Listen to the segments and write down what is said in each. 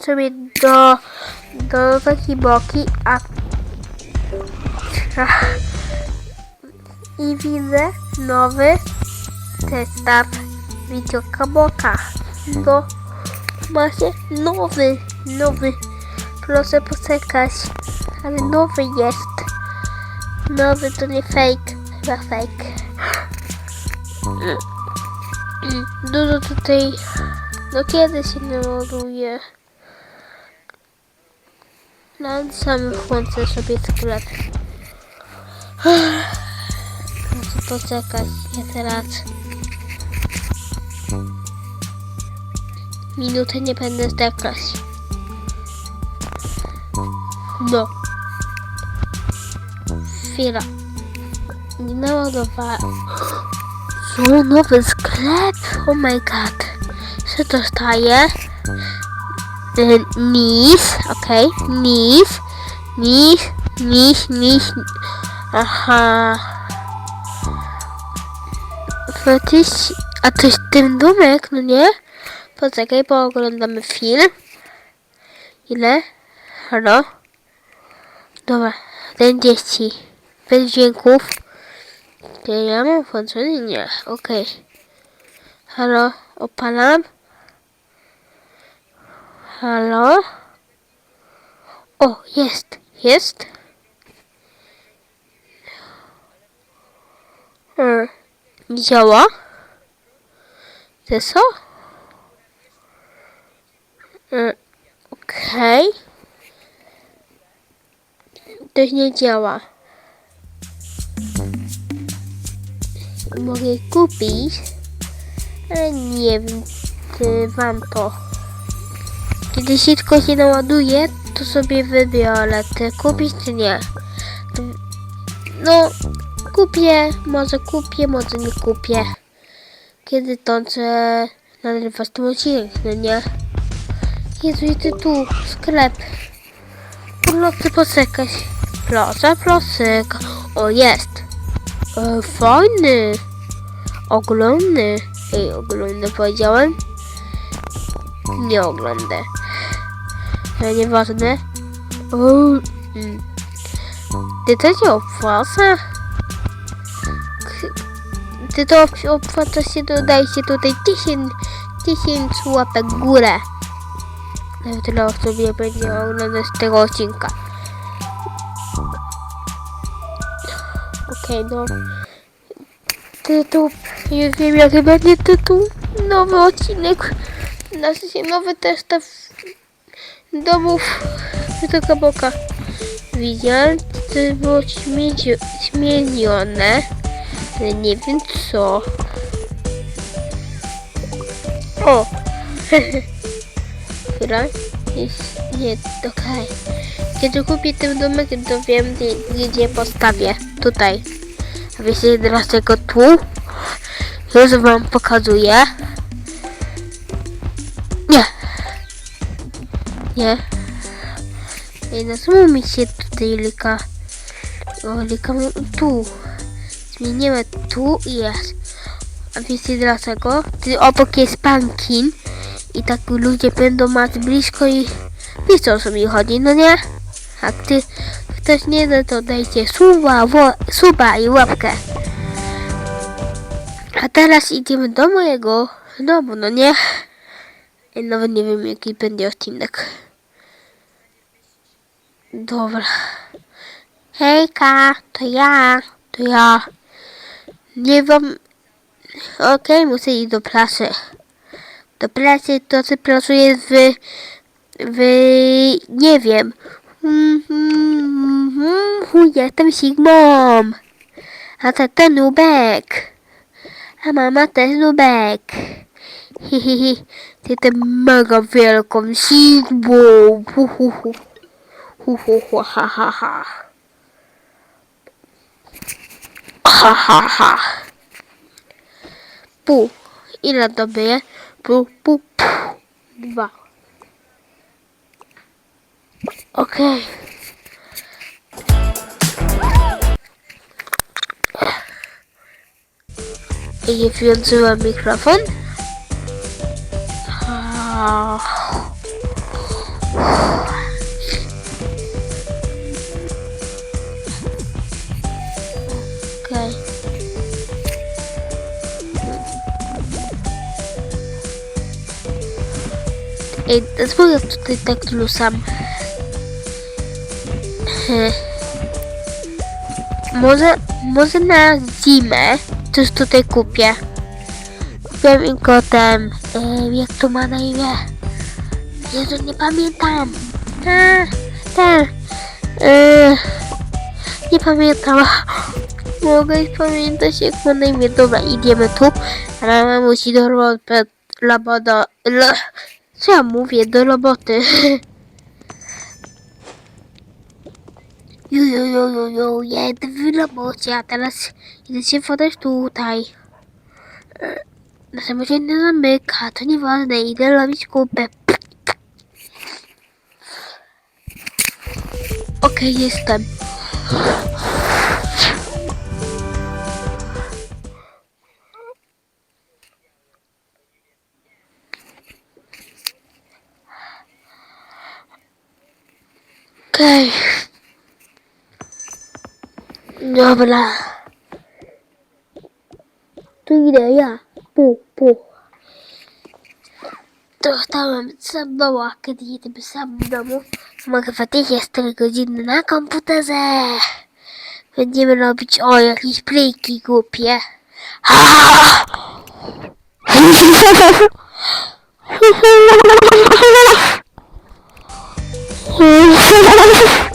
Sobie do, do takiej boki, a Ach. i widzę nowy zestaw wideoka boka. No, macie nowy, nowy. Proszę poczekać, ale nowy jest. Nowy to nie fake, chyba fake. Dużo tutaj, no kiedy się naładuje? Na samym włączę sobie sklep. Muszę poczekać, nie teraz. Minutę nie będę zdekać. No. Chwila. Nie naładowałem. Co, nowy sklep? Oh my god. Co to staje? Y, Nis, okej, nis, nis, nis, nis, aha. Faktycznie, a jest ten domek, no nie? Poczekaj, bo oglądamy film. Ile? Halo? Dobra, ten dzieci. Bez dźwięków. Ja mam włączony? Nie, okej. Halo, opalam. Halo? O, jest, jest. Hmm. Działa? To co? Hmm. Okej. To nie działa. Mogę kupić, ale nie wiem, czy wam to. Kiedy sitko się naładuje, to sobie wybiorę, czy kupić, czy nie. No, kupię, może kupię, może nie kupię. Kiedy to chcę nagrywać ten odcinek, no nie? Jezu, ty tu, sklep. Proszę poczekać. Proszę, proszę. O, jest. E, fajny. Ogromny. Ej, ogromny powiedziałem. Nie oglądam. Ale nieważne. Ty to się opłaca? Ty to op- opłaca się, dodajcie tutaj 1000 1000 łapek górę. Nawet tyle osób nie będzie oglądać tego odcinka. Okej, no. Tytuł. Nie wiem jaki będzie tytuł. Nowy odcinek. Nazywa się nowy testaw domów Wysoka Boka. Widziałem, to było zmienione. Ale nie wiem co. O! Która jest nie okej. Kiedy kupię ten domek, to wiem gdzie, gdzie postawię. Tutaj. A wiecie dlaczego tu? Już wam pokazuję. Nie. Nie. Ej, no czemu mi się tutaj lika? O, lika tu. Zmienimy tu i jest. A wiecie dlaczego? Ty obok jest pankin i tak ludzie będą mać blisko i wiecie o co mi chodzi, no nie? Jak ty ktoś nie da, to dajcie suba, wo, suba i łapkę. A teraz idziemy do mojego domu, no nie? Nawet nie wiem jaki będzie odcinek. Dobra. Hejka, to ja, to ja. Nie wam... Okej, muszę iść do pracy. Do pracy to co pracuję w... w... nie wiem. Mhm, Jestem Sigmą. A tata Nubek. A mama też Nubek. Hihihi. Jestem mega wielką Sigmą. Hu, hu, hu, ha, ha, ha. Ha, ha, ha. Pu. Ile to będzie? Pu, pu, pu. Dwa. Okej. I włączyłam mikrofon. Ah. Dlaczego tutaj tak lusam? He. Może, może na zimę coś tutaj kupię. Kupię im kotem. Jak to ma na imię? Jezu, nie pamiętam. A, ten. E, nie pamiętam. Mogę pamiętać jak ma na imię. Dobra, idziemy tu. Ale musi do roboty. Co ja mówię? Do roboty. Ju, ju, ju, ju, jedę w robocie, a teraz idę się podać tutaj. Na samochodzie nie zamyka, to nieważne, idę robić kupę. Okej, jestem. Dobra. Tu idę ja. Pu, pu. Dostałem kiedy jedziemy sam w domu. Mogę 24 godziny na komputerze. Będziemy robić o jakieś playki głupie. Ha!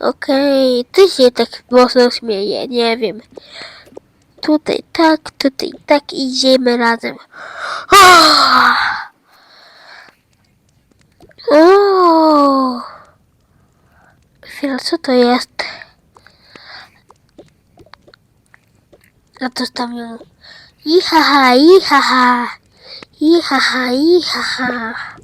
Okej, ty się tak mocno śmieje, nie wiem. Tutaj tak, tutaj tak idziemy razem. O! Chwila, co to jest? A to tam ją. Ihaha, ihaha. Ihaha, ihaha.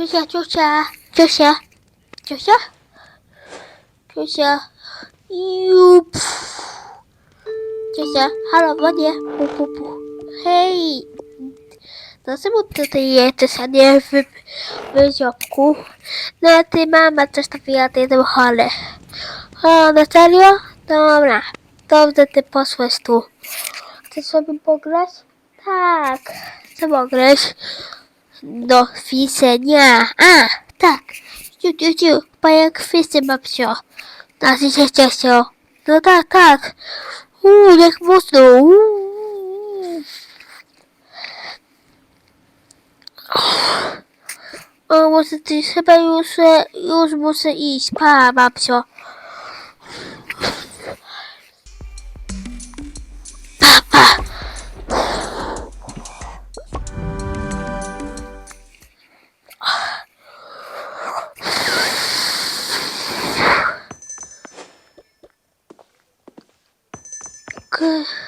Cuca, ya, cuca, ya, cuca, ya, cuca, cuca, yup, cuca, halo buat ya, pupu, pupu, hey. Hej, dlaczego tutaj jesteś, a nie w, w ziopku? No, ty mama coś takiego, ty jestem chory. O, na serio? Dobra, dobrze ty poszłeś tu. Chcesz sobie pograć? Tak, co pograć? Do kwiczenia. A, tak. Ciu, ciu, ciu. Pajak kwiczy, babcio. Nazy się cieszył. No tak, tak. Uuu, jak mocno. Uuu. Ty chyba już, e, już muszę iść. Pa, babcio. Pa, pa. K-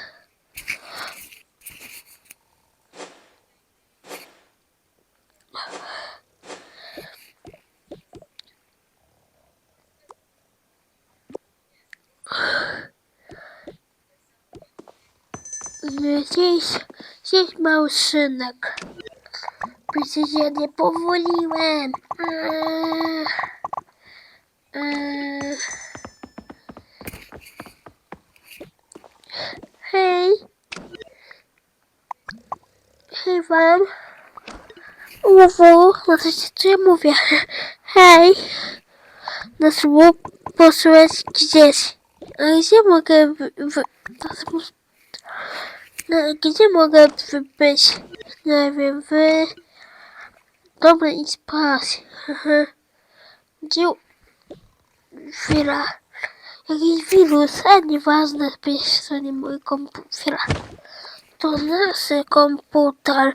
Gdzieś mały szynek. Przecież ja nie powoliłem. Hej. Hej wam. Uwu, no to się co ja mówię. Hej. Na słów posłać gdzieś. A gdzie mogę w... w na słów- no, gdzie mogę być? Nie wiem, wy... Dobra, idź spać. Gdzie... Chwila. Jakiś wirus, a nieważne, pisz to nie mój komputer. To nasz komputer.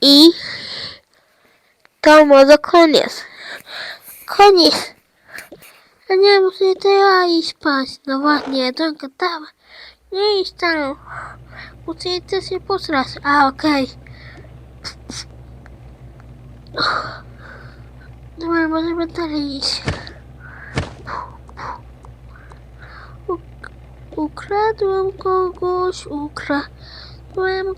I to może koniec. Koniec. A nie, muszę to ja iść spać. No właśnie, tylko tam. Nie iść tam. Muszę też się posrać. A, okej. Dobra, możemy dalej iść. Uk- ukradłem kogoś, ukradłem